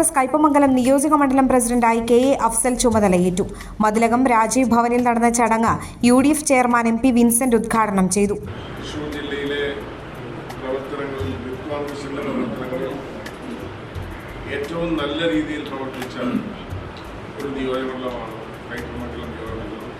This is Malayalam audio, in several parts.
കോൺഗ്രസ് കയ്പമംഗലം നിയോജക മണ്ഡലം പ്രസിഡന്റായി കെ എ അഫ്സൽ ചുമതലയേറ്റു. മതിലകം രാജീവ് ഭവനിൽ നടന്ന ചടങ്ങ് U D F chairman M P Vincent ഉദ്ഘാടനം ചെയ്തു. ഏറ്റവും നല്ല രീതിയിൽ പ്രവർത്തിച്ച ഒരു നിയോജകമണ്ഡലമാണ് കൈപ്പമംഗലം നിയോജകമണ്ഡലം.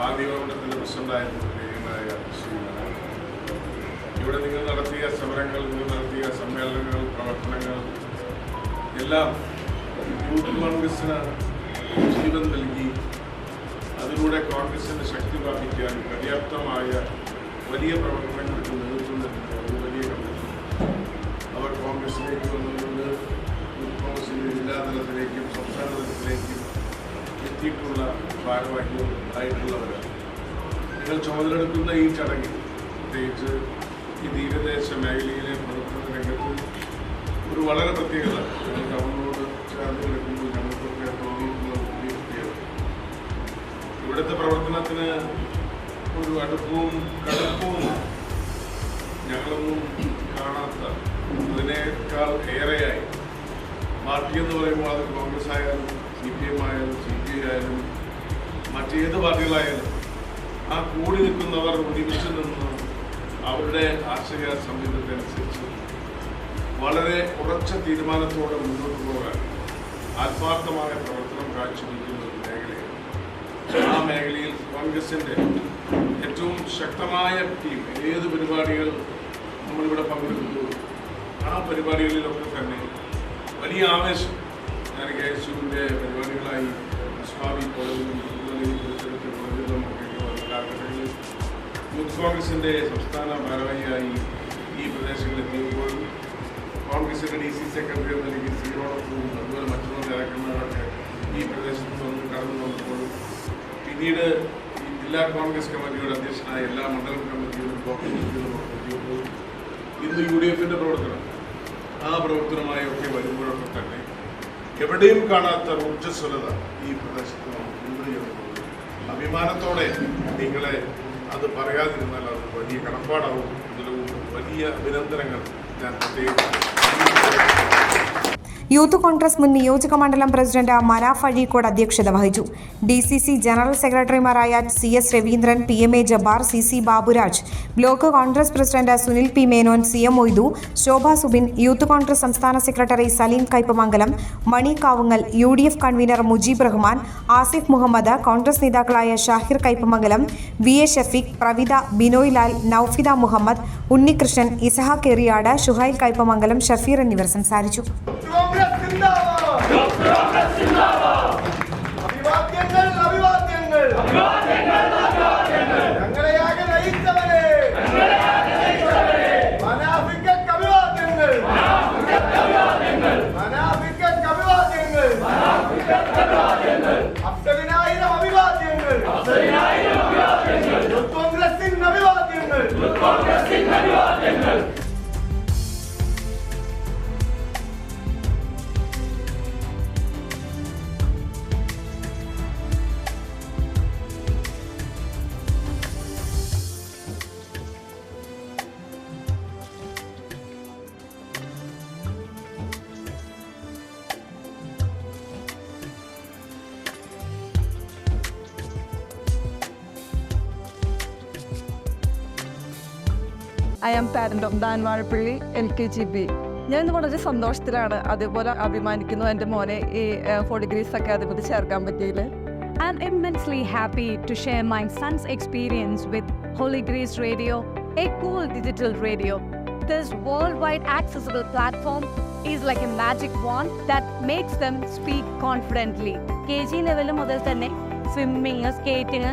ആ നിയോജകമണ്ഡലത്തിന്റെ പ്രസിഡന്റായിരുന്നു ഇവിടെ നിങ്ങൾ നടത്തിയ സമരങ്ങൾ നിങ്ങൾ നടത്തിയ സമ്മേളനങ്ങൾ പ്രവർത്തനങ്ങൾ എല്ലാം യൂത്ത് കോൺഗ്രസിന് ജീവൻ നൽകി. അതിലൂടെ കോൺഗ്രസിന് ശക്തി പ്രാപിക്കാൻ പര്യാപ്തമായ വലിയ പ്രവർത്തനങ്ങൾക്ക് നേതൃത്വം നൽകുന്ന വലിയ കമ്പനി അവർ കോൺഗ്രസിലേക്ക് വന്നുകൊണ്ട് യൂത്ത് കോൺഗ്രസിന്റെ ജില്ലാതലത്തിലേക്കും സംസ്ഥാന തലത്തിലേക്കും എത്തിയിട്ടുള്ള ഭാരവാഹികൾ ആയിട്ടുള്ളവരാണ് നിങ്ങൾ ചുമതലെടുക്കുന്ന ഈ ചടങ്ങിൽ പ്രത്യേകിച്ച് ഈ തീരദേശ മേഖലയിലെ പ്രവർത്തന രംഗത്ത് ഒരു വളരെ പ്രത്യേകത. ഇവിടുത്തെ പ്രവർത്തനത്തിന് ഒരു അടുപ്പവും കടുപ്പവും ഞങ്ങളൊന്നും കാണാത്ത അതിനേക്കാൾ ഏറെയായി. പാർട്ടി എന്ന് പറയുമ്പോൾ അത് കോൺഗ്രസ് ആയാലും സി പി എം ആയാലും സി പി ഐ ആയാലും മറ്റേത് പാർട്ടികളായാലും ആ കൂടി നിൽക്കുന്നവർ ഒരുമിച്ച് നിന്ന് അവരുടെ ആശയ സംഹിതത്തനുസരിച്ച് വളരെ ഉറച്ച തീരുമാനത്തോടെ മുന്നോട്ട് പോകാൻ ആത്മാർത്ഥമായ പ്രവർത്തനം കാഴ്ചവെക്കുന്ന ഒരു മേഖലയാണ്. ആ മേഖലയിൽ കോൺഗ്രസിന്റെ ഏറ്റവും ശക്തമായ ടീം ഏത് പരിപാടികൾ നമ്മളിവിടെ പങ്കെടുക്കുന്നു ആ പരിപാടികളിലൊക്കെ തന്നെ വലിയ ആവേശം ഞാൻ കെ എസ് യുവിന്റെ പരിപാടികളായി സ്വാമി കോളേജിലും കോളേജിലും കാലഘട്ടങ്ങളിൽ യൂത്ത് കോൺഗ്രസിന്റെ സംസ്ഥാന ഭാരവാഹിയായി ഈ പ്രദേശങ്ങളിലെത്തിയപ്പോൾ കോൺഗ്രസിന്റെ ഡി സി സെക്രട്ടറി എന്ന നിലയിൽ സീറോടൊപ്പവും അതുപോലെ മറ്റുള്ള നേതാക്കന്മാരൊക്കെ ഈ പ്രദേശത്ത് കടന്നു വന്നപ്പോൾ പിന്നീട് ജില്ലാ കോൺഗ്രസ് കമ്മിറ്റിയുടെ അധ്യക്ഷനായ എല്ലാ മണ്ഡലം കമ്മിറ്റികളും ബ്ലോക്ക് കമ്മിറ്റികളും ഇന്ന് യു ഡി എഫിന്റെ പ്രവർത്തനം ആ പ്രവർത്തനമായി ഒക്കെ വരുമ്പോഴൊക്കെ തന്നെ എവിടെയും കാണാത്ത ഊർജസ്വലത ഈ പ്രദേശത്ത് അഭിമാനത്തോടെ നിങ്ങളെ അത് പറയാതിരുന്നാൽ അത് വലിയ കടപ്പാടാവും. ഇതിലും വലിയ അഭിനന്ദനങ്ങൾ ഞാൻ പ്രത്യേകം യൂത്ത് കോൺഗ്രസ് മുൻ നിയോജക മണ്ഡലം പ്രസിഡന്റ് മനാഫ് അഴീക്കോട് അധ്യക്ഷത വഹിച്ചു. ഡി സി സി ജനറൽ സെക്രട്ടറിമാരായ C S Raveendran P M A Jabbar C C Baburaj block Congress president Sunil P Menon C M Moidu Shobha Subin youth Congress സംസ്ഥാന secretary Saleem Kaipamangalam Mani Kavungal U D F convener Mujeeb Rahman Asif Muhammad Congress നേതാക്കളായ ഷാഹിർ കൈപ്പമംഗലം വി എ ഷഫീഖ് പ്രവിത ബിനോയ് ലാൽ നൌഫിദ മുഹമ്മദ് ഉണ്ണികൃഷ്ണൻ ഇസഹാക്ക് എറിയാട് ഷുഹൈൽ കൈപ്പമംഗലം ഷഫീർ എന്നിവർ സംസാരിച്ചു. കോൺഗ്രസ് സിന്ദാബാദ് അഭിവാദ്യങ്ങൾ. മനാഫിക്കക്ക് അഭിവാദ്യങ്ങൾ. ഐ ആം പാരന്റ് ഓഫ് ദാൻവാഴപ്പള്ളി എൽ കെ ജി ബി ഞാൻ ഇന്ന് വളരെ സന്തോഷത്തിലാണ് അതേപോലെ അഭിമാനിക്കുന്നു എന്റെ മോനെ ഈ ഫോർ ഡിഗ്രീസ് അക്കാദമിയിൽ ചേർക്കാൻ പറ്റിയതിൽ I'm immensely happy to share my son's experience with Holy Grace Radio, a cool digital radio. This worldwide accessible platform is like a magic wand that makes them speak confidently. K G level മുതൽ തന്നെ സ്വിമ്മിങ് സ്കേറ്റിങ്